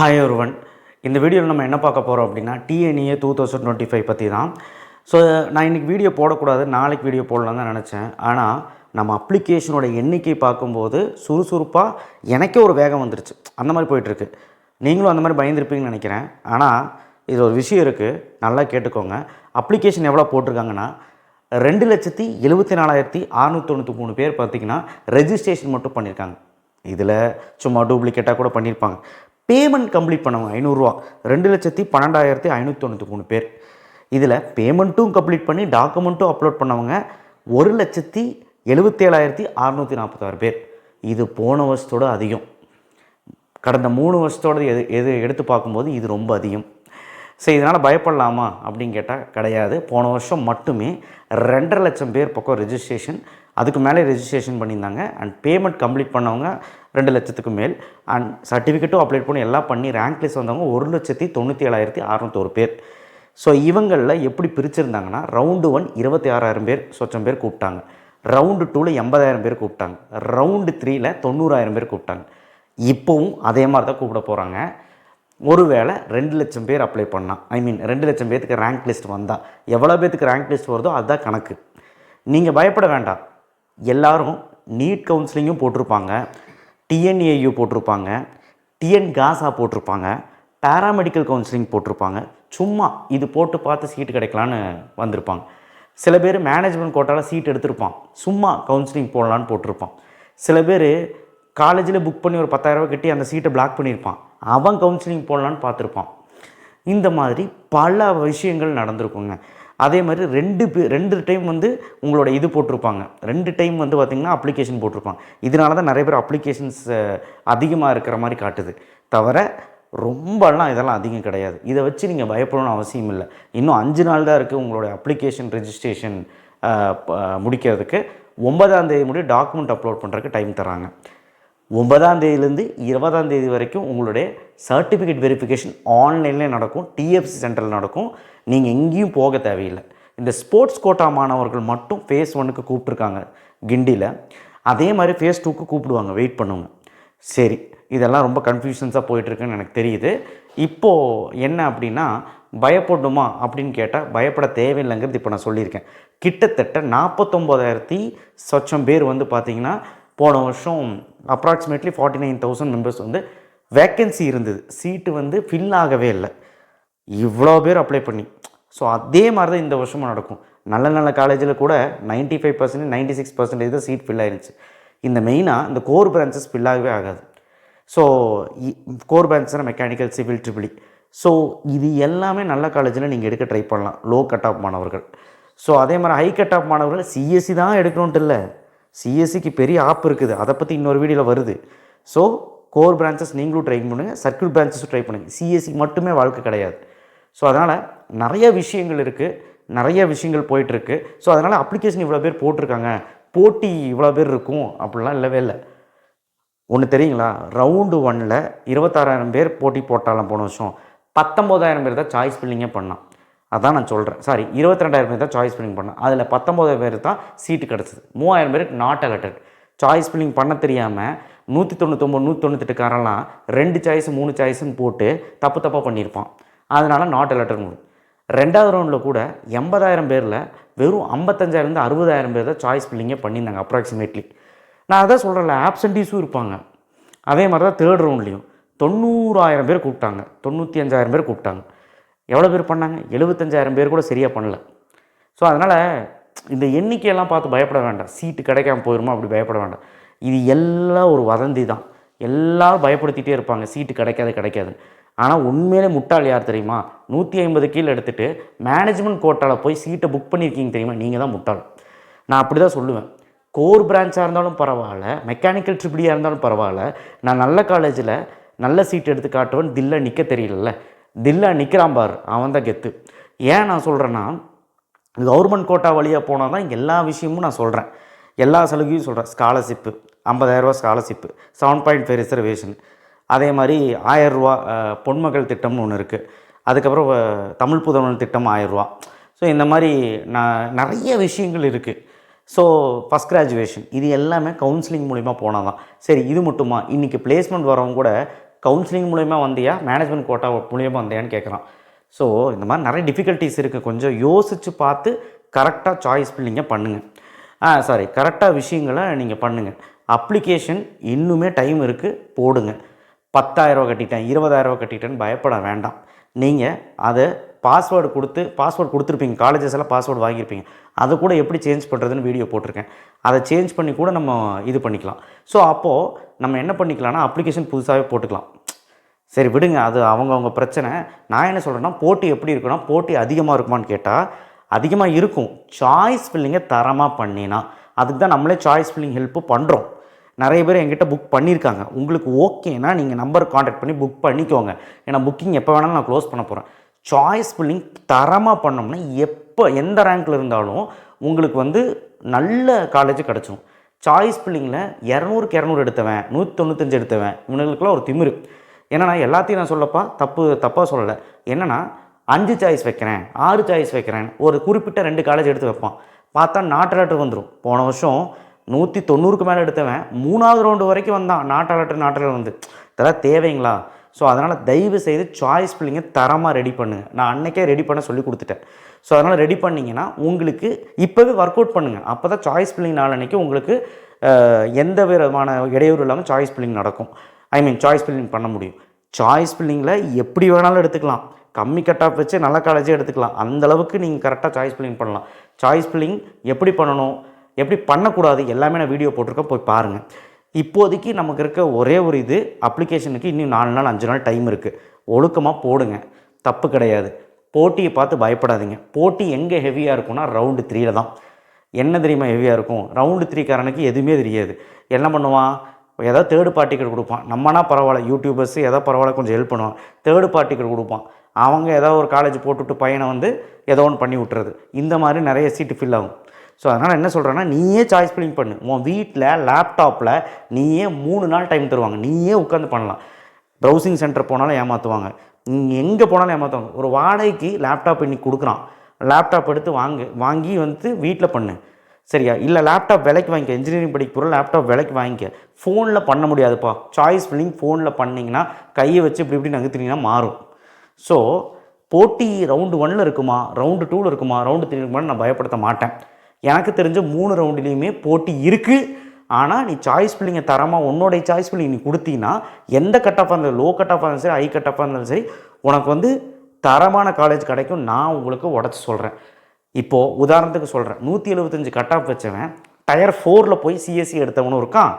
Hi ஒருவன் இந்த வீடியோவில் நம்ம என்ன பார்க்க போகிறோம் அப்படின்னா DNA two thousand twenty five பற்றி தான் ஸோ நான் இன்றைக்கி வீடியோ போடக்கூடாது நாளைக்கு வீடியோ போடலாம் தான் நினச்சேன். ஆனால் நம்ம அப்ளிகேஷனோட எண்ணிக்கை பார்க்கும்போது சுறுசுறுப்பாக எனக்கே ஒரு வேகம் வந்துருச்சு. அந்த மாதிரி போயிட்டுருக்கு. நீங்களும் அந்த மாதிரி பயந்துருப்பீங்கன்னு நினைக்கிறேன். ஆனால் இது ஒரு விஷயம் இருக்குது நல்லா கேட்டுக்கோங்க. அப்ளிகேஷன் எவ்வளோ போட்டிருக்காங்கன்னா ரெண்டு லட்சத்தி எழுபத்தி நாலாயிரத்தி அறநூற்றி தொண்ணூற்றி மூணு பேர் பார்த்தீங்கன்னா ரெஜிஸ்ட்ரேஷன் மட்டும் பண்ணியிருக்காங்க இதில் சும்மா டூப்ளிகேட்டாக கூட பண்ணியிருப்பாங்க பேமெண்ட் கம்ப்ளீட் பண்ணவங்க ஐநூறுரூவா. ரெண்டு லட்சத்தி பன்னெண்டாயிரத்தி ஐநூற்றி தொண்ணூற்றி மூணு பேர். இதில் பேமெண்ட்டும் கம்ப்ளீட் பண்ணி டாக்குமெண்ட்டும் அப்லோட் பண்ணவங்க ஒரு லட்சத்தி எழுபத்தேழாயிரத்தி அறநூற்றி நாற்பத்தாறு பேர். இது போன வருஷத்தோட அதிகம். கடந்த மூணு வருஷத்தோட எது எது எடுத்து பார்க்கும்போது இது ரொம்ப அதிகம். சரி இதனால் பயப்படலாமா? அப்படின்னு கேட்டால் கிடையாது. போன வருஷம் மட்டுமே ரெண்டரை லட்சம் பேர் பக்கம் ரெஜிஸ்ட்ரேஷன் அதுக்கு மேலே ரெஜிஸ்ட்ரேஷன் பண்ணியிருந்தாங்க. அண்ட் பேமெண்ட் கம்ப்ளீட் பண்ணவங்க ரெண்டு லட்சத்துக்கு மேல். அண்ட் சர்டிஃபிகேட்டும் அப்ளை பண்ணி எல்லாம் பண்ணி ரேங்க் லிஸ்ட் வந்தவங்க ஒரு லட்சத்தி தொண்ணூற்றி ஏழாயிரத்தி அறநூத்தோரு பேர். ஸோ இவங்களில் எப்படி பிரிச்சிருந்தாங்கன்னா ரவுண்டு ஒன் இருபத்தி ஆறாயிரம் பேர் சொச்சம் பேர் கூப்பிட்டாங்க. ரவுண்டு டூவில் எண்பதாயிரம் பேர் கூப்பிட்டாங்க. ரவுண்டு த்ரீயில் தொண்ணூறாயிரம் பேர் கூப்பிட்டாங்க. இப்போவும் அதே மாதிரி தான் கூப்பிட போகிறாங்க ஒருவேளை ரெண்டு லட்சம் பேர் அப்ளை பண்ணால் ஐ மீன் ரெண்டு லட்சம் பேர்த்துக்கு ரேங்க் லிஸ்ட் வந்தால் எவ்வளோ பேர்த்துக்கு ரேங்க் லிஸ்ட் வருதோ அதுதான் கணக்கு. நீங்கள் பயப்பட வேண்டாம். எல்லாரும் நீட் கவுன்சிலிங்கும் போட்டிருப்பாங்க. டிஎன்ஏயு போட்டிருப்பாங்க. டிஎன் காசா போட்டிருப்பாங்க. பேராமெடிக்கல் கவுன்சிலிங் போட்டிருப்பாங்க. சும்மா இது போட்டு பார்த்து சீட்டு கிடைக்கலான்னு வந்திருப்பாங்க. சில பேர் மேனேஜ்மெண்ட் கோட்டாவில் சீட் எடுத்திருப்பான். சும்மா கவுன்சிலிங் போடலான்னு போட்டிருப்பான். சில பேர் காலேஜில் புக் பண்ணி ஒரு பத்தாயிரரூபா கட்டி அந்த சீட்டை பிளாக் பண்ணியிருப்பான். அவன் கவுன்சிலிங் போடலான்னு பார்த்துருப்பான். இந்த மாதிரி பல விஷயங்கள் நடந்திருக்குங்க. அதே மாதிரி ரெண்டு ரெண்டு டைம் வந்து உங்களோட இது போட்டிருப்பாங்க. ரெண்டு டைம் வந்து பார்த்திங்கன்னா அப்ளிகேஷன் போட்டிருப்பாங்க. இதனால தான் நிறைய பேர் அப்ளிகேஷன்ஸ் அதிகமாக இருக்கிற மாதிரி காட்டுது. தவிர ரொம்பலாம் இதெல்லாம் அதிகம் கிடையாது. இதை வச்சு நீங்கள் பயப்படணும்னு அவசியம் இல்லை. இன்னும் அஞ்சு நாள் தான் இருக்குது உங்களுடைய அப்ளிகேஷன் ரெஜிஸ்ட்ரேஷன் முடிக்கிறதுக்கு. ஒன்பதாம் தேதி முடிய டாக்குமெண்ட் அப்லோட் பண்ணுறதுக்கு டைம் தராங்க. ஒன்பதாம் தேதியிலேருந்து இருபதாம் தேதி வரைக்கும் உங்களுடைய சர்டிஃபிகேட் வெரிஃபிகேஷன் ஆன்லைன்லேயே நடக்கும் டிஎஃப்சி சென்டரில் நடக்கும். நீங்கள் எங்கேயும் போக தேவையில்லை. இந்த ஸ்போர்ட்ஸ் கோட்டா மாணவர்கள் மட்டும் ஃபேஸ் ஒன்னுக்கு கூப்பிட்ருக்காங்க கிண்டியில் அதே மாதிரி ஃபேஸ் டூக்கு கூப்பிடுவாங்க வெயிட் பண்ணுங்க. சரி இதெல்லாம் ரொம்ப கன்ஃபியூஷன்ஸாக போயிட்டுருக்குன்னு எனக்கு தெரியுது. இப்போது என்ன அப்படின்னா பயப்படணுமா அப்படின்னு கேட்டால் பயப்பட தேவையில்லைங்கிறது இப்போ நான் சொல்லியிருக்கேன். கிட்டத்தட்ட நாற்பத்தொம்போதாயிரத்தி சொச்சம் பேர் வந்து பார்த்திங்கன்னா போன வருஷம் approximately forty nine thousand members வந்து வேக்கன்சி இருந்தது. சீட்டு வந்து ஃபில் ஆகவே இல்லை. இவ்வளோ பேர் அப்ளை பண்ணி. ஸோ அதே மாதிரி தான் இந்த வருஷமும் நடக்கும். நல்ல நல்ல காலேஜில் கூட ninety five percentage ninety six percentage தான் சீட் ஃபில் ஆயிருந்துச்சு. இந்த மெயினாக இந்த கோர் பிரான்ச்சஸ் ஃபில் ஆகவே ஆகாது. So core branches mechanical civil triple E so இது எல்லாமே நல்ல காலேஜில் நீங்கள் எடுக்க ட்ரை பண்ணலாம். லோ கட் ஆஃப் மாணவர்கள். ஸோ அதே மாதிரி ஹை கட் ஆஃப் மாணவர்கள் சிஎஸ்சி தான் எடுக்கணுன்ட்டு இல்லை. சிஎஸ்சிக்கு பெரிய ஆப் இருக்குது. அதை பற்றி இன்னொரு வீடியோவில் வருது. ஸோ கோர் பிரான்ச்சஸ் நீங்களும் ட்ரை பண்ணுங்கள் சர்க்கியூட் பிரான்ச்சஸும் ட்ரை பண்ணுங்கள் சிஎஸ்சி மட்டுமே வாழ்க்கை கிடையாது. ஸோ அதனால் நிறைய விஷயங்கள் இருக்குது நிறைய விஷயங்கள் போயிட்டுருக்கு. ஸோ அதனால் அப்ளிகேஷன் இவ்வளோ பேர் போட்டிருக்காங்க. போட்டி இவ்வளோ பேர் இருக்கும் அப்படிலாம் இல்லவே இல்லை. ஒன்று தெரியுங்களா? ரவுண்டு ஒன்னில் இருபத்தாறாயிரம் பேர் போட்டி போட்டாலும் போன வருஷம். பத்தொம்போதாயிரம் பேர் தான் சாய்ஸ் ஃபில்லிங்கே பண்ணான் அதான் நான் சொல்கிறேன் சாரி இருபத்தி ரெண்டாயிரம் பேர் தான் சாய்ஸ் ஃபில்லிங் பண்ணேன் அதில் பத்தொம்போதாயிரம் பேர் தான் சீட்டு கிடச்சிது. மூவாயிரம் பேருக்கு நாட் அலட்டட் சாய்ஸ் ஃபில்லிங் பண்ண தெரியாமல் நூற்றி தொண்ணூத்தொம்பது நூற்றி தொண்ணூத்தெட்டுக்காரெல்லாம் ரெண்டு சாய்ஸ் மூணு சாய்ஸுன்னு போட்டு தப்பு தப்பாக பண்ணியிருப்பான். அதனால் நாட் அலர்டட் ரெண்டாவது ரவுண்டில் கூட எண்பதாயிரம் பேரில் வெறும் ஐம்பத்தஞ்சாயிரம்லேருந்து அறுபதாயிரம் பேர் தான் சாய்ஸ் ஃபில்லிங்கே பண்ணியிருந்தாங்க அப்ராக்சிமேட்லி நான் அதான் சொல்கிறேன்ல ஆப்சன்டீஸும் இருப்பாங்க. அதே மாதிரி தான் தேர்ட் ரவுண்ட்லேயும் தொண்ணூறாயிரம் பேர் கூப்பிட்டாங்க. தொண்ணூற்றி அஞ்சாயிரம் பேர் கூப்பிட்டாங்க. எவ்வளோ பேர் பண்ணாங்க? எழுபத்தஞ்சாயிரம் பேர் கூட சரியாக பண்ணல. ஸோ அதனால் இந்த எண்ணிக்கையெல்லாம் பார்த்து பயப்பட வேண்டாம். சீட்டு கிடைக்காம போயிடுமா அப்படி பயப்பட வேண்டாம். இது எல்லாம் ஒரு வதந்தி தான். எல்லாரும் பயப்படுத்திகிட்டே இருப்பாங்க. சீட்டு கிடைக்காது கிடைக்காது ஆனால் உண்மையிலே முட்டாள் யார் தெரியுமா? நூற்றி ஐம்பது கீழே எடுத்துகிட்டு மேனேஜ்மெண்ட் கோட்டாவில் போய் சீட்டை புக் பண்ணியிருக்கீங்க தெரியுமா? நீங்கள் தான் முட்டாள். நான் அப்படி தான் சொல்லுவேன் கோர் பிரான்ச்சாக இருந்தாலும் பரவாயில்ல. மெக்கானிக்கல் ட்ரிபிளியாக e இருந்தாலும் பரவாயில்ல. நான் நல்ல காலேஜில் நல்ல சீட் எடுத்து காட்டுவேன் தில்லை நிற்க தெரியல தில்லா நிற்கிறான் பார் அவன் தான் கெத்து. ஏன் நான் சொல்கிறேன்னா கவர்மெண்ட் கோட்டா வழியாக போனால் தான் எல்லா விஷயமும் நான் சொல்கிறேன் எல்லா சலுகையும் சொல்கிறேன் scholarship ஐம்பதாயிரரூவா scholarship seven point five reservation அதே மாதிரி ஆயரூவா பொன்மகள் திட்டம்னு ஒன்று இருக்குது அதுக்கப்புறம் தமிழ் புதவன் திட்டம் ஆயரூவா ஸோ இந்த மாதிரி நான் நிறைய விஷயங்கள் இருக்குது ஸோ ஃபஸ்ட் கிராஜுவேஷன் இது எல்லாமே கவுன்சிலிங் மூலிமா போனால் தான். சரி இது மட்டுமா? இன்றைக்கி பிளேஸ்மெண்ட் வரவங்க கூட கவுன்சிலிங் மூலயமா வந்தியா? மேனேஜ்மெண்ட் கோட்டா மூலியமாக வந்தியான்னு கேட்குறான் ஸோ இந்த மாதிரி நிறைய டிஃபிகல்ட்டிஸ் இருக்குது கொஞ்சம் யோசித்து பார்த்து கரெக்டாக சாய்ஸ் ஃபில்லிங்கை பண்ணுங்கள் ஆ சாரி கரெக்டாக விஷயங்களை நீங்கள் பண்ணுங்கள் அப்ளிகேஷன் இன்னுமே டைம் இருக்குது போடுங்க. பத்தாயிரரூவா கட்டிட்டேன் இருபதாயிரரூவா கட்டிட்டேன்னு பயப்பட வேண்டாம். நீங்கள் அதை பாஸ்வேர்டு கொடுத்து பாஸ்வேர்டு கொடுத்துருப்பீங்க. காலேஜஸ் எல்லாம் பாஸ்வேர்டு வாங்கியிருப்பீங்க. அதை கூட எப்படி சேஞ்ச் பண்ணுறதுன்னு வீடியோ போட்டிருக்கேன். அதை சேஞ்ச் பண்ணி கூட நம்ம இது பண்ணிக்கலாம். ஸோ அப்போது நம்ம என்ன பண்ணிக்கலாம்னா அப்ளிகேஷன் புதுசாகவே போட்டுக்கலாம். சரி விடுங்க. அது அவங்கவுங்க பிரச்சனை. நான் என்ன சொல்கிறேன்னா போட்டி எப்படி இருக்குன்னா போட்டி அதிகமாக இருக்குமான்னு கேட்டால் அதிகமாக இருக்கும். சாய்ஸ் ஃபில்லிங்கை தரமாக பண்ணினா அதுக்கு தான் நம்மளே சாய்ஸ் ஃபில்லிங் ஹெல்ப்பு பண்ணுறோம் நிறைய பேர் எங்கிட்ட புக் பண்ணியிருக்காங்க. உங்களுக்கு ஓகேனா நீங்கள் நம்பர் காண்டாக்ட் பண்ணி புக் பண்ணிக்கோங்க. ஏன்னா புக்கிங் எப்போ வேணாலும் நான் க்ளோஸ் பண்ண போகிறேன் சாய்ஸ் ஃபில்லிங் தரமாக பண்ணோம்னா எப்போ எந்த ரேங்க்கில் இருந்தாலும் உங்களுக்கு வந்து நல்ல காலேஜ் கிடச்சிரும். சாய்ஸ் பில்லிங்கில் இரநூறுக்கு இரநூறு எடுத்தவன் நூற்றி தொண்ணூத்தஞ்சு எடுத்தவன் இவனுங்களுக்குலாம் ஒரு திமிரு. ஏன்னா நான் எல்லாத்தையும் நான் சொல்லப்பா தப்பு தப்பாக சொல்லலை. என்னென்னா அஞ்சு சாய்ஸ் வைக்கிறேன் ஆறு சாய்ஸ் வைக்கிறேன் ஒரு குறிப்பிட்ட ரெண்டு காலேஜ் எடுத்து வைப்பான். பார்த்தா நாட்டலாட்டர் வந்துடும் போன வருஷம் நூற்றி தொண்ணூறுக்கு மேலே எடுத்தவன் மூணாவது ரவுண்டு வரைக்கும் வந்தான். நாட்டலாட்டர் லாட்டர் வந்து. இதெல்லாம் தேவைங்களா? ஸோ அதனால் தயவு செய்து சாய்ஸ் பிள்ளைங்க தரமாக ரெடி பண்ணுங்கள் நான் அன்னைக்கே ரெடி பண்ண சொல்லி கொடுத்துட்டேன். ஸோ அதனால் ரெடி பண்ணிங்கன்னா உங்களுக்கு இப்போவே ஒர்க் அவுட் பண்ணுங்கள் அப்போ தான் சாய்ஸ் பிள்ளைங்க நாளன்னைக்கு உங்களுக்கு எந்த விதமான இடையூறு இல்லாமல் சாய்ஸ் பில்லிங் நடக்கும். ஐ மீன் சாய்ஸ் பில்லிங் பண்ண முடியும். சாய்ஸ் பில்லிங்கில் எப்படி வேணாலும் எடுத்துக்கலாம். கம்மி கட் ஆஃப் வச்சு நல்ல காலேஜே எடுத்துக்கலாம். அந்த அளவுக்கு நீங்கள் கரெக்டாக சாய்ஸ் பில்லிங் பண்ணலாம். சாய்ஸ் பில்லிங் எப்படி பண்ணணும்? எப்படி பண்ணக்கூடாது? எல்லாமே நான் வீடியோ போட்டிருக்கேன். போய் பாருங்கள் இப்போதைக்கு நமக்கு இருக்க ஒரே ஒரு இது அப்ளிகேஷனுக்கு இன்னும் நாலு நாள் அஞ்சு நாள் டைம் இருக்குது ஒழுக்கமாக போடுங்க. தப்பு கிடையாது. போட்டியை பார்த்து பயப்படாதீங்க. போட்டி எங்கே ஹெவியாக இருக்கும்னா ரவுண்டு த்ரீயில் தான். என்ன தெரியுமா ஹெவியாக இருக்கும்? ரவுண்டு த்ரீக்காரனுக்கு எதுவுமே தெரியாது. என்ன பண்ணுவான்? ஏதாவது தேர்டு பார்ட்டிக்கு கொடுப்பான். நம்மனா பரவாயில்ல. யூடியூபர்ஸ் ஏதோ பரவாயில்ல கொஞ்சம் ஹெல்ப் பண்ணுவான். தேர்டு பார்ட்டிக்கு கொடுப்பான். அவங்க ஏதோ ஒரு காலேஜ் போட்டுவிட்டு பையனை வந்து ஏதோ ஒன்று பண்ணி விட்டுறது. இந்த மாதிரி நிறைய சீட்டு ஃபில் ஆகும். ஸோ அதனால் என்ன சொல்கிறேன்னா நீயே சாய்ஸ் ஃபில்லிங் பண்ணு. உன் வீட்டில் லேப்டாப்பில் நீயே மூணு நாள் டைம் தருவாங்க. நீயே உட்காந்து பண்ணலாம். ப்ரௌசிங் சென்டர் போனாலும் ஏமாற்றுவாங்க நீங்கள் எங்கே போனாலும் ஏமாற்றுவாங்க ஒரு வாடகைக்கு லேப்டாப் இன்னைக்கு கொடுக்குறான். லேப்டாப் எடுத்து வாங்கு வாங்கி வந்து வீட்டில் பண்ணு. சரியா? இல்லை லேப்டாப் விலைக்கு வாங்கிக்க. இன்ஜினியரிங் படிக்க போகிற லேப்டாப் விலைக்கு வாங்கிக்க. ஃபோனில் பண்ண முடியாதுப்பா. சாய்ஸ் ஃபில்லிங் ஃபோனில் பண்ணிங்கன்னா கையை வச்சு இப்படி இப்படி நகர்த்தினீங்கன்னா மாறும். ஸோ போட்டி ரவுண்டு ஒன்னில் இருக்குமா? ரவுண்டு டூவில் இருக்குமா? ரவுண்டு த்ரீ இருக்குமான்னு நான் பயப்படுத்த மாட்டேன். எனக்கு தெரிஞ்ச மூணு ரவுண்டுலேயுமே போட்டி இருக்குது ஆனால் நீ சாய்ஸ் பிள்ளைங்க தரமாக உன்னோடைய சாய்ஸ் பிள்ளைங்க நீ கொடுத்தீங்கன்னா எந்த கட் ஆஃபாக இருந்தாலும் லோ கட் ஆஃபாக இருந்தாலும் சரி ஹை கட் ஆஃபாக இருந்தாலும் சரி உனக்கு வந்து தரமான காலேஜ் கிடைக்கும். நான் உங்களுக்கு உடச்சி சொல்கிறேன் இப்போது உதாரணத்துக்கு சொல்கிறேன் நூற்றி எழுபத்தஞ்சு கட் ஆஃப் வச்சவன் டயர் ஃபோரில் போய் சிஎஸ்சி எடுத்தவனும் இருக்கான்.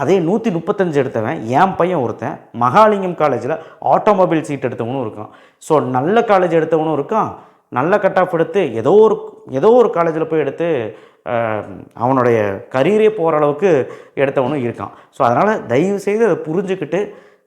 அதே நூற்றி முப்பத்தஞ்சு எடுத்தவன் என் பையன் ஒருத்தன் மகாலிங்கம் காலேஜில் ஆட்டோமொபைல் சீட் எடுத்தவனும் இருக்கான். ஸோ நல்ல காலேஜ் எடுத்தவனும் இருக்கான். நல்ல கட் ஆஃப் எடுத்து ஏதோ ஒரு ஏதோ ஒரு காலேஜில் போய் எடுத்து அவனுடைய கரியரே போகிற அளவுக்கு எடுத்தவனும் இருக்கான். ஸோ அதனால் தயவு செய்து அதை புரிஞ்சுக்கிட்டு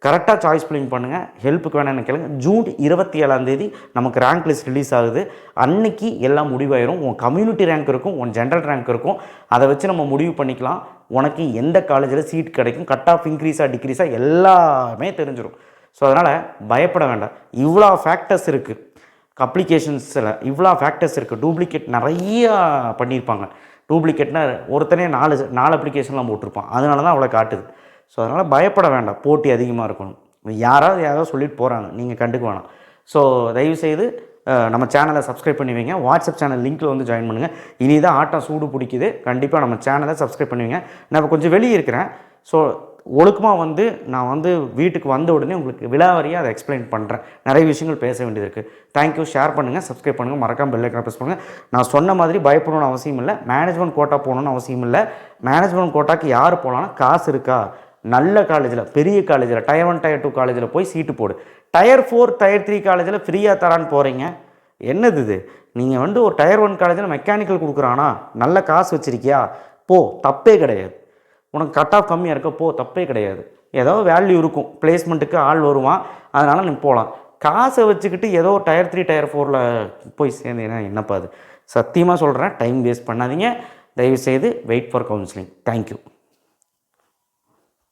கரெக்டாக சாய்ஸ் பிளிங் பண்ணுங்கள் ஹெல்ப்புக்கு வேணும்னு கேளுங்க. ஜூன் இருபத்தி ஏழாந்தேதி நமக்கு ரேங்க் லிஸ்ட் ரிலீஸ் ஆகுது. அன்னைக்கு எல்லாம் முடிவாயிரும். உன் கம்யூனிட்டி ரேங்க் இருக்கும் உன் ஜென்ரல் ரேங்க் இருக்கும். அதை வச்சு நம்ம முடிவு பண்ணிக்கலாம். உனக்கு எந்த காலேஜில் சீட் கிடைக்கும்? கட் ஆஃப் இன்க்ரீஸாக டிக்ரீஸாக எல்லாமே தெரிஞ்சிடும் ஸோ அதனால் பயப்பட வேண்டாம். இவ்வளோ ஃபேக்டர்ஸ் இருக்குது அப்ளிகேஷன்ஸில் இவ்வளோ ஃபேக்டர்ஸ் இருக்குது டூப்ளிகேட் நிறையா பண்ணியிருப்பாங்க. டூப்ளிகேட்னா ஒருத்தனே நாலு நாலு அப்ளிகேஷன்லாம் போட்டிருப்பான் அதனால தான் அவ்வளோ காட்டுது. ஸோ அதனால் பயப்பட வேண்டாம். போட்டி அதிகமாக இருக்கணும். யாராவது யாராவது சொல்லிட்டு போகிறாங்க நீங்கள் கண்டுக்க வேணாம். ஸோ தயவுசெய்து நம்ம சேனலை சப்ஸ்கிரைப் பண்ணி வைங்க. வாட்ஸ்அப் சேனல் லிங்க்கில் வந்து ஜாயின் பண்ணுங்கள் இனி தான் ஆட்டம் சூடு பிடிக்குது. கண்டிப்பாக நம்ம சேனலை சப்ஸ்கிரைப் பண்ணுவீங்க நான் இப்போ கொஞ்சம் வெளியே இருக்கிறேன். ஸோ ஒழுக்கமாக வந்து நான் வந்து வீட்டுக்கு வந்த உடனே உங்களுக்கு விலாவரியாக அதை எக்ஸ்பிளைன் பண்ணுறேன் நிறைய விஷயங்கள் பேச வேண்டியது இருக்குது தேங்க்யூ ஷேர் பண்ணுங்கள் சப்ஸ்கிரைப் பண்ணுங்கள் மறக்காம பெல் ஐக்கனை ப்ரெஸ் பண்ணுங்கள் நான் சொன்ன மாதிரி பயப்படணும்னு அவசியம் இல்லை. மேனேஜ்மெண்ட் கோட்டா போகணும்னு அவசியம் இல்லை. மேனேஜ்மெண்ட் கோட்டாக்கு யார் போகலான்னா காசு இருக்கா? நல்ல காலேஜில் பெரிய காலேஜில் டயர் ஒன் டயர் டூ காலேஜில் போய் சீட்டு போடு. டயர் ஃபோர் டயர் த்ரீ காலேஜில் ஃப்ரீயாக தரான்னு போகிறீங்க என்னது இது? நீங்கள் வந்து ஒரு டயர் ஒன் காலேஜில் மெக்கானிக்கல் கொடுக்குறானா? நல்ல காசு வச்சுருக்கியா? போ தப்பே கிடையாது. உனக்கு கட் ஆஃப் கம்மியாக இருக்க போ தப்பே கிடையாது. ஏதோ வேல்யூ இருக்கும். பிளேஸ்மெண்ட்டுக்கு ஆள் வருவான். அதனால் நீ போகலாம் காசை வச்சுக்கிட்டு ஏதோ டயர் த்ரீ டயர் ஃபோரில் போய் சேர்ந்தீங்கன்னா என்னப்பா அது? சத்தியமாக சொல்கிறேன் டைம் வேஸ்ட் பண்ணாதீங்க. தயவுசெய்து வெயிட் ஃபார் கவுன்சிலிங் தேங்க்யூ